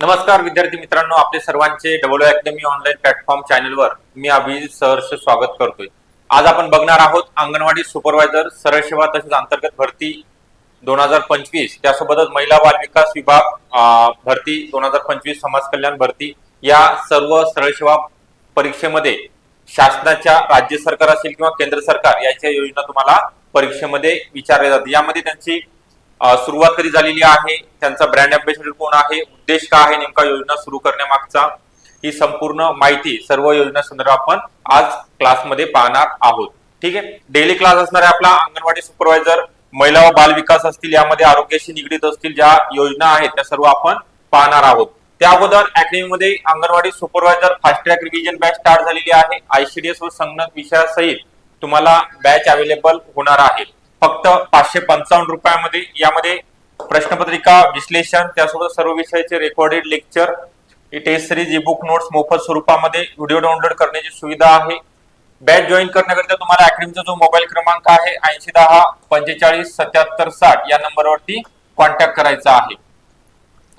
नमस्कार विद्यार्थी मित्रांनो. आपले सर्वांचे डबल अकॅडमी ऑनलाईन प्लॅटफॉर्म चॅनलवर मी अभिजित सहर्ष स्वागत करतोय. आज आपण बघणार आहोत अंगणवाडी सुपरवायझर सरळ सेवा तसेच अंतर्गत भरती दोन हजार पंचवीस. त्यासोबतच महिला बाल विकास विभाग भरती दोन हजार पंचवीस समाज कल्याण भरती या सर्व सरळ सेवा परीक्षेमध्ये शासनाच्या राज्य सरकार असेल किंवा केंद्र सरकार याच्या योजना तुम्हाला परीक्षेमध्ये विचारल्या जाते यामध्ये त्यांची सुरुवात कधी झालेली आहे? त्यांचा ब्रँड अँबॅसेडर कोण आहे? उद्देश काय आहे? नेमका योजना सुरू करण्यामागचा ही संपूर्ण माहिती सर्व योजना संदर्भात आपण आज क्लासमध्ये पाहणार आहोत. ठीक आहे? डेली क्लास असणार आहे आपला. अंगणवाडी सुपरवायझर महिला व बाल विकास असतील यामध्ये आरोग्याशी निगडीत असतील ज्या योजना आहेत त्या सर्व आपण पाहणार आहोत. त्या अगोदर अकॅडमीमध्ये anganwadi supervisor fast track revision batch start झालेली आहे. आयसीडीएस व संगणक विषयासहित तुम्हाला बॅच अवेलेबल होणार आहे. फक्त पाचशे पंचावन्न रुपयामध्ये यामध्ये प्रश्नपत्रिका विश्लेषण त्यासोबत सर्व विषयाचे recorded lecture test series e book notes मोफत स्वरूपामध्ये व्हिडिओ डाउनलोड करण्याची सुविधा आहे. बॅच जॉईन करण्याकरिता तुम्हाला अकॅडमीचा जो मोबाईल क्रमांक आहे ऐंशी दहा पंचेचाळीस सत्याहत्तर साठ या नंबरवरती कॉन्टॅक्ट करायचा आहे.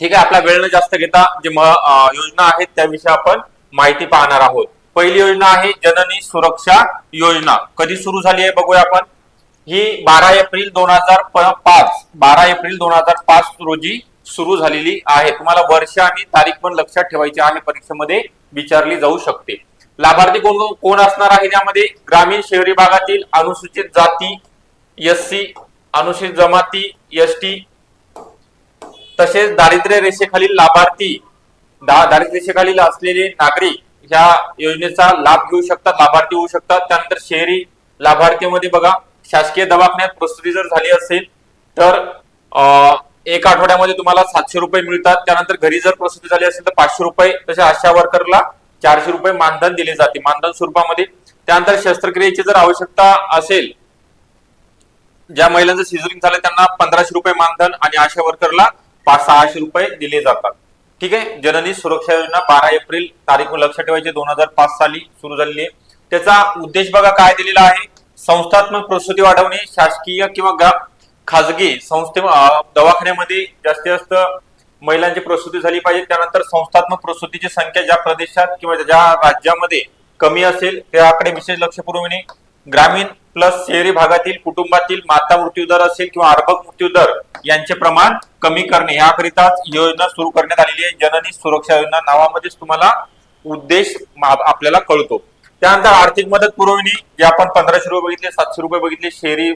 ठीक आहे आपला वेळ न जास्त घेता जे योजना आहेत त्याविषयी आपण माहिती पाहणार आहोत. पहिली योजना आहे जननी सुरक्षा योजना. कधी सुरू झाली आहे बघूया आपण. ही बारा एप्रिल दोन हजार पाच बारा एप्रिल दोन हजार पाच रोजी सुरू झालेली आहे. तुम्हाला वर्ष आणि तारीख पण लक्षात ठेवायची आहे परीक्षेमध्ये विचारली जाऊ शकते. लाभार्थी कोण कोण असणार आहे यामध्ये ग्रामीण शहरी भागातील अनुसूचित जाती एस सी अनुसूचित जमाती एस टी तसेच दारिद्र्य रेषेखालील लाभार्थी दा- दारिद्र्य रेषेखालील असलेले नागरिक ह्या योजनेचा लाभ घेऊ शकतात लाभार्थी होऊ शकतात. त्यानंतर शहरी लाभार्थीमध्ये बघा शासकीय दवाखान्यात प्रस्तुती जर झाली असेल तर एक आठवड्यामध्ये तुम्हाला सातशे रुपये मिळतात. त्यानंतर घरी जर प्रस्तुती झाली असेल तर पाचशे रुपये. तसे आशा वर्करला चारशे रुपये मानधन दिले जाते मानधन स्वरूपामध्ये. त्यानंतर शस्त्रक्रियेची जर आवश्यकता असेल ज्या महिलांचं सिझरिंग झालं त्यांना पंधराशे रुपये मानधन आणि आशा वर्करला पाच सहाशे रुपये दिले जातात. ठीक आहे? जननी सुरक्षा योजना बारा एप्रिल तारीख लक्षात ठेवायची. दोन हजार पाच साली सुरू झालेली आहे. त्याचा उद्देश बघा काय दिलेला आहे. संस्थात्मक प्रसूती वाढवणे शासकीय किंवा खाजगी संस्थे दवाखान्यामध्ये जास्तीत जास्त महिलांची प्रसूती झाली पाहिजे. त्यानंतर संस्थात्मक प्रसूतीची संख्या ज्या प्रदेशात किंवा ज्या राज्यामध्ये कमी असेल त्याकडे विशेष लक्ष पुरविणे ग्रामीण प्लस शहरी भागातील कुटुंबातील माता मृत्यू दर असेल किंवा अर्भक मृत्यू दर यांचे प्रमाण कमी करणे. याकरिताच योजना सुरू करण्यात आलेली आहे. जननी सुरक्षा योजना नावामध्येच तुम्हाला उद्देश आपल्याला कळतो. त्यानंतर आर्थिक मदत पुरवणी जे आपण पंधराशे रुपये बघितले सातशे रुपये बघितले शहरी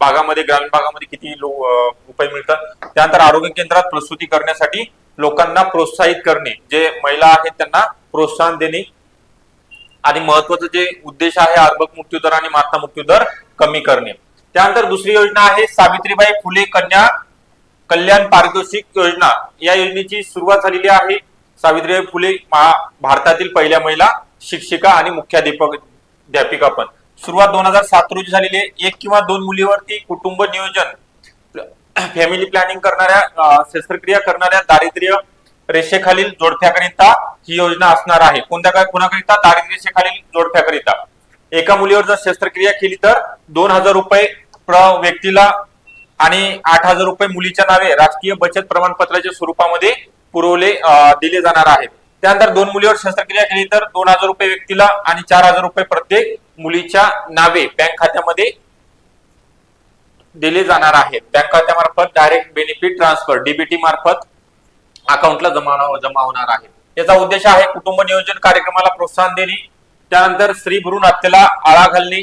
भागामध्ये ग्रामीण भागामध्ये किती लो- अं, रुपये मिळतात. त्यानंतर आरोग्य केंद्रात प्रसूती करण्यासाठी लोकांना प्रोत्साहित करणे जे महिला आहेत त्यांना प्रोत्साहन देणे. आणि महत्वाचं जे उद्देश आहे अर्भक मृत्यूदर आणि माता मृत्यूदर कमी करणे. त्यानंतर दुसरी योजना आहे सावित्रीबाई फुले कन्या कल्याण पारितोषिक योजना. या योजनेची सुरुवात झालेली आहे. सावित्रीबाई फुले महा- भारतातील पहिल्या महिला शिक्षिका आणि मुख्याध्यापक अध्यापिका पण. सुरुवात दोन हजार सात रोजी झालेली आहे. एक किंवा दोन मुलीवरती कुटुंब नियोजन फॅमिली प्लॅनिंग करणाऱ्या शस्त्रक्रिया करणाऱ्या दारिद्र्य रेषेखालील जोडप्याकरिता ही योजना असणार आहे. कोणत्या काय कुणाकरिता? दारिद्र्य रेषेखालील जोडप्याकरिता एका मुलीवर जर शस्त्रक्रिया केली तर दोन हजार रुपये प्र व्यक्तीला आणि आठ हजार रुपये मुलीच्या नावे राजकीय बचत प्रमाणपत्राच्या स्वरूपामध्ये पुरवले दिले जाणार आहेत. त्यानंतर दोन मुलीवर शस्त्रक्रिया केली तर दोन हजार रुपये व्यक्तीला आणि चार हजार रुपये प्रत्येक मुलीच्या नावे बँक खात्यामध्ये दिले जाणार आहेत. बँक खात्यामार्फत डायरेक्ट बेनिफिट ट्रान्सफर डीबीटी मार्फत अकाउंटला जमा जमा होणार आहे. याचा उद्देश आहे कुटुंब नियोजन कार्यक्रमाला प्रोत्साहन देणे. त्यानंतर स्त्री भ्रूण हत्येला आळा घालणे.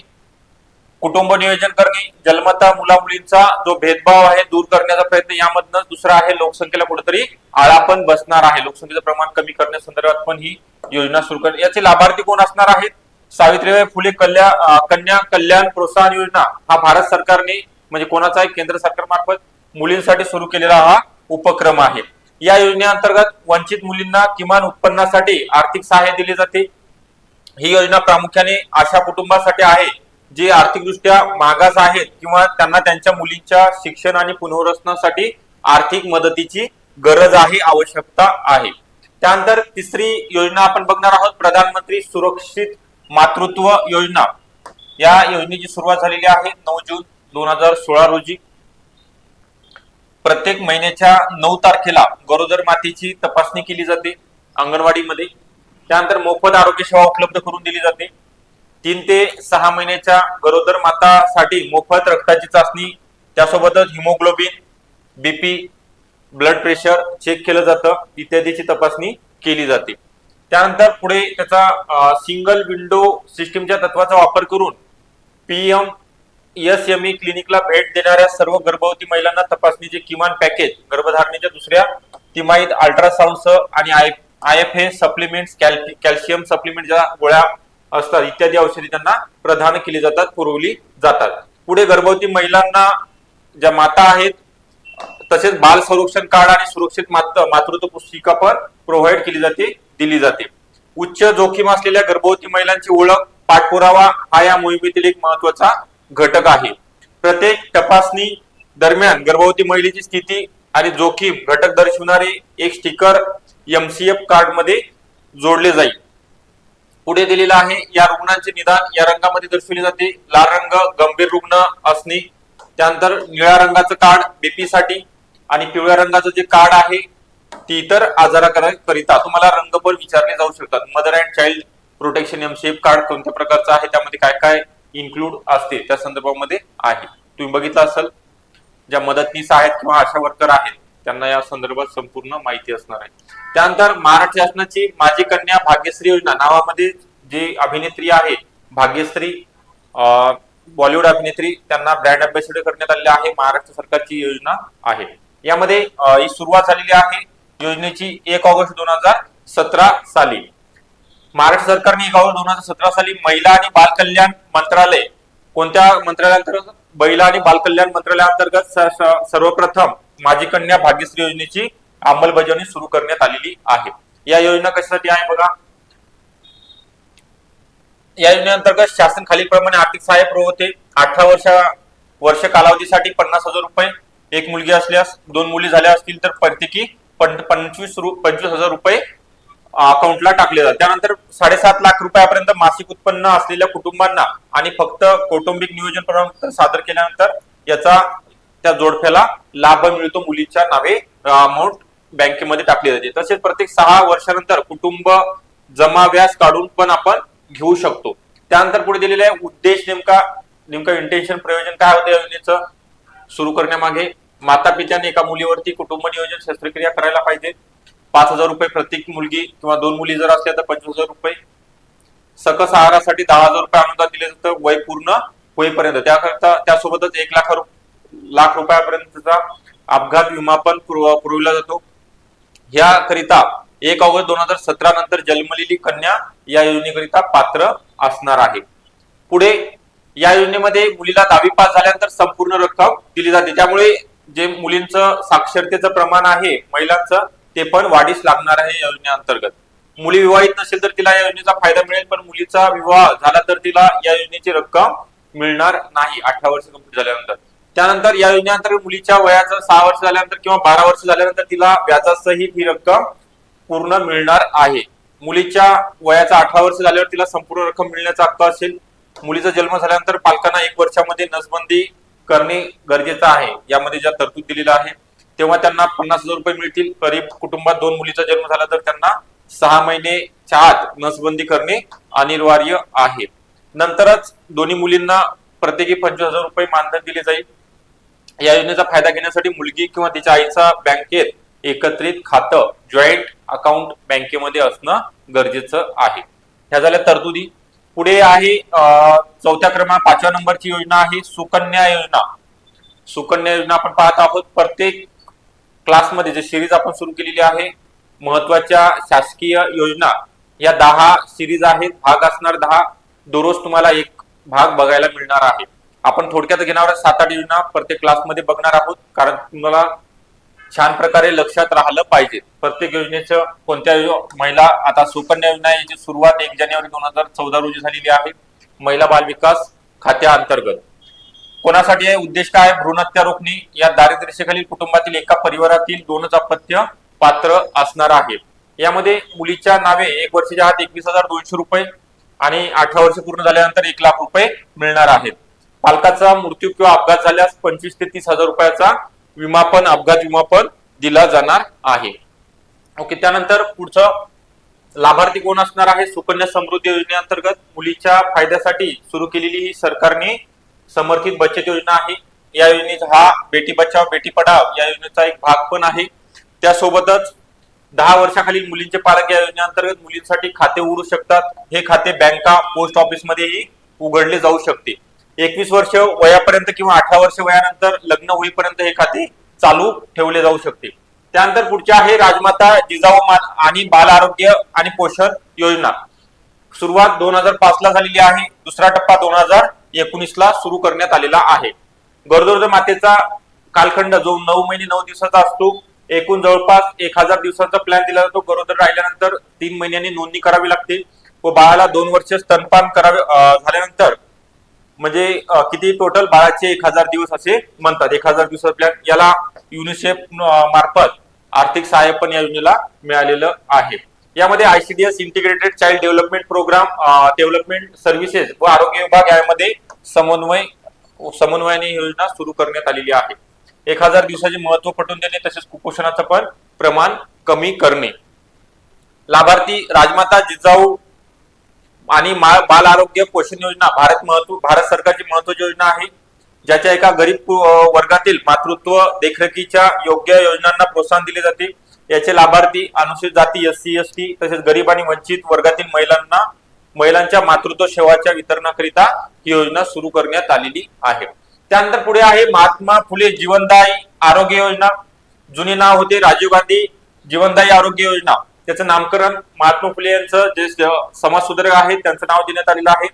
कुटुंब नियोजन करणे जन्मता मुला मुलींचा जो भेदभाव आहे दूर करण्याचा प्रयत्न यामधनं दुसरा आहे. लोकसंख्येला कुठेतरी आळा पण बसणार आहे. लोकसंख्येचं प्रमाण कमी करण्यासंदर्भात पण ही योजना सुरू करणे याचे. लाभार्थी कोण असणार आहेत? सावित्रीबाई फुले कल्याण कन्या कल्याण प्रोत्साहन योजना हा भारत सरकारने म्हणजे कोणाचा आहे? केंद्र सरकार मार्फत मुलींसाठी सुरू केलेला हा उपक्रम आहे. या योजनेअंतर्गत वंचित मुलींना किमान उत्पन्नासाठी आर्थिक सहाय्य दिले जाते. ही योजना प्रामुख्याने अशा कुटुंबासाठी आहे. जे आर्थिकदृष्ट्या मागास आहेत किंवा त्यांना त्यांच्या मुलींच्या शिक्षण आणि पुनर्वसनासाठी आर्थिक मदतीची गरज आहे आवश्यकता आहे. त्यानंतर तिसरी योजना आपण बघणार आहोत प्रधानमंत्री सुरक्षित मातृत्व योजना. या योजनेची सुरुवात झालेली आहे नऊ जून दोन हजार सोळा रोजी. प्रत्येक महिन्याच्या नऊ तारखेला गरोदर मातेची तपासणी केली जाते अंगणवाडीमध्ये. त्यानंतर मोफत आरोग्य सेवा उपलब्ध करून दिली जाते. तीन ते सहा महिन्याच्या गरोदर मातासाठी मोफत रक्ताची चाचणी त्यासोबतच haemoglobin BP blood pressure check केलं जातं इत्यादीची तपासणी केली जाते. त्यानंतर पुढे त्याचा सिंगल विंडो सिस्टीमच्या तत्वाचा वापर करून पीएम एस एम ई क्लिनिकला भेट देणाऱ्या सर्व गर्भवती महिलांना तपासणीचे किमान पॅकेज गर्भधारणेच्या दुसऱ्या तिमाहीत अल्ट्रासाऊंडसह आणि I I F A supplement calcium supplement ज्या गोळ्या असतात. इत्यादी औषधी त्यांना प्रदान केली जातात पुरवली जातात. पुढे गर्भवती महिलांना ज्या माता आहेत तसेच बाल संरक्षण कार्ड आणि सुरक्षित मात मातृत्व पुस्तिका पण प्रोव्हाइड केली जाते दिली जाते. उच्च जोखीम असलेल्या गर्भवती महिलांची ओळख पाठपुरावा हा या मोहिमेतील एक महत्त्वाचा घटक आहे. प्रत्येक तपासणी दरम्यान गर्भवती महिलेची स्थिती आणि जोखीम घटक दर्शवणारे एक स्टिकर एमसीएफ कार्डमध्ये जोडले जाईल. पुढे दिलेला आहे. या रुग्णांचे निदान या रंगामध्ये दर्शवले जाते. लाल रंग गंभीर रुग्ण असणे त्यानंतर निळ्या रंगाचं कार्ड बीपी साठी. आणि पिवळ्या रंगाचं जे कार्ड आहे ती इतर आजाराकरिता तुम्हाला रंग विचारले जाऊ शकतात. Mother and child protection MCF card कोणत्या प्रकारचं आहे? त्यामध्ये काय काय इन्क्लूड असते? त्या संदर्भामध्ये आहे. तुम्ही बघितलं असेल ज्या मदतनीस आहेत किंवा आशा वर्कर आहेत त्यांना या संदर्भात संपूर्ण माहिती असणार आहे. त्यानंतर महाराष्ट्र शासनाची माझी कन्या भाग्यश्री योजना नावामध्ये जी अभिनेत्री आहे भाग्यश्री बॉलिवूड अभिनेत्री त्यांना ब्रँड अँबॅसिडर करण्यात आलेले आहे महाराष्ट्र सरकारची योजना आहे. यामध्ये ही सुरुवात झालेली आहे योजनेची एक ऑगस्ट दोन हजार सतरा साली. महाराष्ट्र सरकारने एक ऑगस्ट दोन हजार सतरा साली महिला आणि बाल कल्याण मंत्रालय कोणत्या मंत्रालयाअंतर्गत? महिला आणि बाल कल्याण मंत्रालयाअंतर्गत सर्वप्रथम माझी कन्या भाग्यश्री योजनेची अंमलबजावणी सुरू करण्यात आलेली आहे. या योजना कशासाठी आहे बघा? या योजनेअंतर्गत शासन खालीलप्रमाणे आर्थिक सहाय्य पुरवते. अठरा वर्षा वर्ष कालावधीसाठी पन्नास हजार रुपये एक मुलगी असल्यास दोन मुली झाल्या असतील तर प्रत्येकी पंचवीस पंचवीस हजार रुपये अकाउंटला टाकले जातात. त्यानंतर साडेसात लाख रुपयापर्यंत मासिक उत्पन्न असलेल्या कुटुंबांना आणि फक्त कौटुंबिक नियोजन प्रमाणपत्र सादर केल्यानंतर याचा त्या जोडप्याला लाभ मिळतो मुलीच्या नावे अमाऊंट बँकेमध्ये टाकली जाते. तसेच प्रत्येक सहा वर्षानंतर कुटुंब जमा व्याज काढून पण आपण घेऊ शकतो. त्यानंतर पुढे दिलेला आहे उद्देश नेमका नेमका इंटेन्शन प्रयोजन काय होतं योजनेचं? सुरू करण्यामागे माता पित्याने एका मुलीवरती कुटुंब नियोजन शस्त्रक्रिया करायला पाहिजे. पाच हजार रुपये प्रत्येक मुलगी किंवा दोन मुली जर असल्या तर पंचवीस हजार रुपये. सकस आहारासाठी दहा हजार रुपये अनुदान दिले जातं. वय पूर्ण होईपर्यंत. त्याकरता त्यासोबतच एक लाख रुपये लाख रुपयापर्यंतचा अपघात विमा पण पुरविला जातो. याकरिता एक ऑगस्ट दोन हजार सतरा नंतर जन्मलेली कन्या या योजनेकरिता पात्र असणार आहे. पुढे या योजनेमध्ये मुलीला दहावी पास झाल्यानंतर संपूर्ण रक्कम दिली जाते. त्यामुळे जे मुलींचं साक्षरतेचं प्रमाण आहे महिलांचं ते पण वाढीस लागणार आहे या योजनेअंतर्गत. मुली विवाहित नसेल तर तिला या योजनेचा फायदा मिळेल पण मुलीचा विवाह झाला तर तिला या योजनेची रक्कम मिळणार नाही. अठरा वर्ष कंप्लीट झाल्यानंतर. त्यानंतर या योजनेअंतर्गत मुलीच्या वयाचं सहा वर्ष झाल्यानंतर किंवा बारा वर्ष झाल्यानंतर तिला व्याजासहित ही रक्कम पूर्ण मिळणार आहे. मुलीच्या वयाचा अठरा वर्ष झाल्यावर तिला संपूर्ण रक्कम मिळण्याचा हक्क असेल. मुलीचा जन्म झाल्यानंतर पालकांना एक वर्षामध्ये नसबंदी करणे गरजेचं आहे. यामध्ये ज्या तरतूद दिलेल्या आहे तेव्हा त्यांना पन्नास हजार रुपये मिळतील. गरीब कुटुंबात दोन मुलीचा जन्म झाला तर त्यांना सहा महिनेच्या आत नसबंदी करणे अनिवार्य आहे. नंतरच दोन्ही मुलींना प्रत्येकी पंचवीस हजार रुपये मानधन दिले जाईल. या योजनेचा फायदा घेण्यासाठी मुलगी किंवा तिच्या आईचा बँकेत एकत्रित खातं जॉईंट अकाउंट बँकेमध्ये असणं गरजेचं आहे. ह्या झाल्या तरतुदी. पुढे आहे चौथ्या क्रमांक पाचव्या नंबरची योजना आहे सुकन्या योजना. सुकन्या योजना आपण पाहत आहोत. प्रत्येक क्लासमध्ये जे सिरीज आपण सुरू केलेली आहे महत्त्वाच्या शासकीय योजना. या दहा सिरीज आहेत. भाग असणार दहा. दररोज तुम्हाला एक भाग बघायला मिळणार आहे. आपण थोडक्यात घेणार आहोत सात आठ योजना प्रत्येक क्लासमध्ये बघणार आहोत. कारण तुम्हाला छान प्रकारे लक्षात राहिलं पाहिजे. प्रत्येक योजनेचं कोणत्या महिला आता सुकन्या योजना याची सुरुवात एक जानेवारी दोन हजार चौदा रोजी झालेली आहे. महिला बाल विकास खात्या अंतर्गत. कोणासाठी आहे? उद्देश काय? भ्रूणहत्या रोखणे या दारिद्र्यरेषेखालील कुटुंबातील एका परिवारातील दोनच अपत्य पात्र असणार आहे यामध्ये मुलीच्या नावे एक वर्षाच्या आत एकवीस हजार दोनशे रुपये आणि अठरा वर्ष पूर्ण झाल्यानंतर एक लाख रुपये मिळणार आहेत. पालकाचा मृत्यू किंवा अपघात झाल्यास पंचवीस ते तीस हजार रुपयाचा विमा पण अपघात विमा पण दिला जाणार आहे. ओके त्यानंतर पुढचं लाभार्थी कोण असणार आहे? सुकन्या समृद्धी योजनेअंतर्गत मुलीच्या फायद्यासाठी सुरू केलेली ही सरकारने समर्थित बचत योजना आहे. या योजनेचा हा बेटी बचाव बेटी पढाव या योजनेचा एक भाग पण आहे. त्यासोबतच दहा वर्षाखालील मुलींचे पालक या योजनेअंतर्गत मुलींसाठी खाते उघडू शकतात. हे खाते बँका पोस्ट ऑफिसमध्येही उघडले जाऊ शकते. एकवीस वर्ष वयापर्यंत किंवा अठरा वर्ष वयानंतर लग्न होईपर्यंत हे खाते चालू ठेवले जाऊ शकते. त्यानंतर पुढच्या आहे राजमाता जिजाऊ मान आणि बाल आरोग्य आणि पोषण योजना. सुरुवात दोन हजार पाच ला झालेली आहे. दुसरा टप्पा दोन हजार एकोणीस ला सुरू करण्यात आलेला आहे. गरोदर मातेचा कालखंड जो नऊ महिने नऊ दिवसाचा असतो एकूण जवळपास एक हजार दिवसाचा प्लॅन दिला जातो. गरोदर राहिल्यानंतर तीन महिन्यांनी नोंदणी करावी लागते व बाळाला दोन वर्ष स्तनपान करावे झाल्यानंतर म्हणजे किती टोटल बाळाचे एक हजार दिवस असे म्हणतात. एक हजार दिवस आपल्या याला युनिसेफ मार्फत आर्थिक सहाय्य पण या योजनेला मिळालेलं आहे. यामध्ये ICDS integrated child development programme development services व आरोग्य विभाग यामध्ये समन्वय समन्वयाने ही योजना सुरू करण्यात आलेली आहे. एक हजार दिवसाचे महत्त्व पटवून देणे तसेच कुपोषणाचं पण प्रमाण कमी करणे. लाभार्थी राजमाता जिजाऊ आणि बाल आरोग्य पोषण योजना भारत महत्त्व भारत सरकारची महत्वाची योजना आहे ज्याच्या एका गरीब वर्गातील मातृत्व देखरेखीच्या योग्य योजनांना प्रोत्साहन दिले जाते. याचे लाभार्थी अनुसूचित जाती एस सी एस टी तसेच गरीब आणि वंचित वर्गातील महिलांना महिलांच्या मातृत्व सेवाच्या वितरणाकरिता ही योजना सुरू करण्यात आलेली आहे. त्यानंतर पुढे आहे महात्मा फुले जीवनदायी आरोग्य योजना. जुने नाव होते राजीव गांधी जीवनदायी आरोग्य योजना. त्याचं नामकरण महात्मा फुले यांचं जे समाजसुधारक आहे त्यांचं नाव देण्यात आलेलं आहे.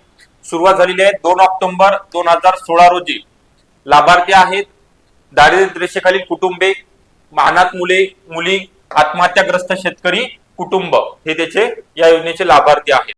सुरुवात झालेली आहे दोन ऑक्टोबर दोन हजार सोळा रोजी. लाभार्थी आहेत दारिद्र्य रेषेखालील कुटुंबे अनाथ मुले मुली आत्महत्याग्रस्त शेतकरी कुटुंब हे त्याचे या योजनेचे लाभार्थी आहेत.